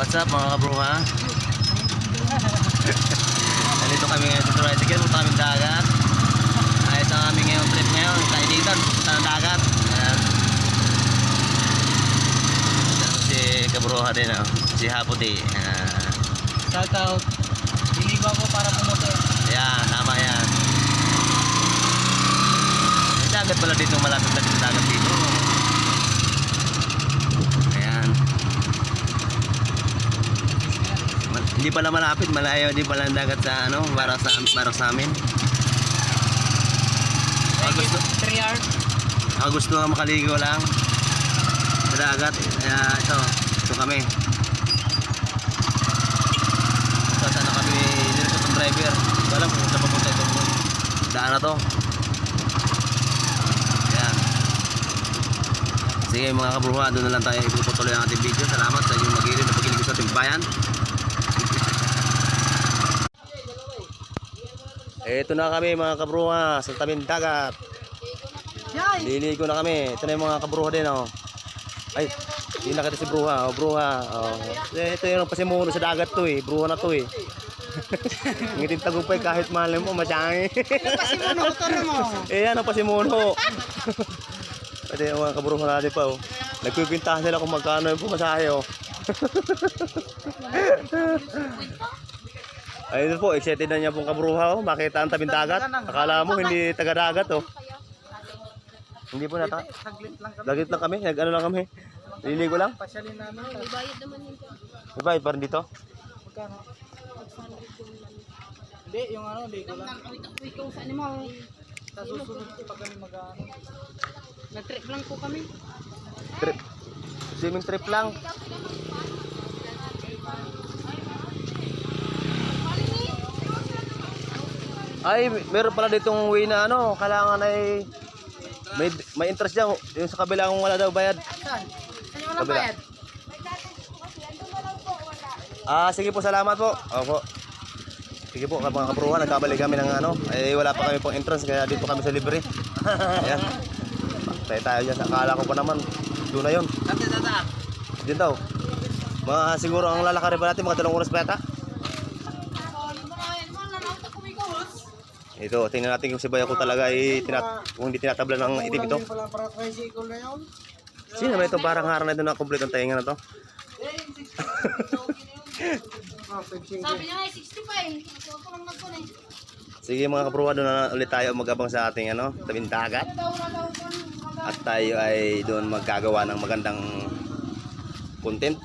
What's up mga kabruha? Nandito kami ngayon sa tricycle, punta kami dagat. Ayos ang aming ngayong trip ngayon, kainitan, punta ng dagat. Ayan. Ayan si kabruha din, oh. si Haputi. Ayan. Shout out. Diligo ako para pumotor. Ayan, tama yan. May dagat pala dito, malapit na dito dagat dito. Ayan. Ma- Hindi pala malapit, malayo, hindi pala ang dagat sa ano, para sa para sa amin. Ako gusto, 3 hours. ako gusto nga makaligo lang sa dagat. Kaya ito, ito kami. So, sana kami dito sa driver. Alam kung saan papunta itong daan na to. Ayan. Sige mga kabruha, doon na lang tayo ipuputuloy ang ating video. Salamat sa inyong magilid na pagilig sa ating bayan. Ito na kami mga kabruha sa tabing dagat. Liligo na kami. Ito na yung mga kabruha din, oh. Ay, hindi nakita si bruha. Oh, bruha. Oh. Eh, Ito yung pasimuno sa dagat to, eh. Bruha na to, eh. Ngitin tagumpay kahit mahal mo, masyang Pasimuno ko to mo. Eh, ano pasimuno? Pwede yung mga kabruha natin pa, oh. Nagpipintahan sila kung magkano yung pumasahe, oh. Ayun po, excited na niya pong kabruha, oh. Makita ang tabing dagat. Akala mo, hindi taga-dagat, oh. Hindi po nata. Saglit lang kami. Lagit lang kami, nag-ano lang kami. Liligo lang. Pasyalin namin. May bayad pa rin dito. Magkano? Hindi, yung ano, hindi ko lang. Sa susunod pag kami mag-ano. Nag-trip lang po kami. Trip. Swimming trip lang. Ay, meron pala ditong way na ano, kailangan ay may may interest diyan yung sa kabila kung wala daw bayad. Saan? Saan yung Kabila. Ah, sige po, salamat po. Opo. Sige po, mga kapruhan, nagkabalik kami ng ano. Eh, wala pa kami pong entrance, kaya dito kami sa libre. Ayan. Tayo tayo dyan. Akala ko pa naman, doon na yun. Diyan daw. Mga siguro ang lalakarin pa natin, mga dalawang oras pa yata. Ito, tingnan natin kung si Bayaw ko talaga ay tinat kung hindi tinatabla ng itim ito. Sino ba ito? Parang harang na ito na complete ang tainga na to. Ah, 5 Sabi niya nga, 65. Ito ako lang nagkunin. Sige mga kapruwa, doon na ulit tayo magabang sa ating ano, tabing dagat. At tayo ay doon maggagawa ng magandang content.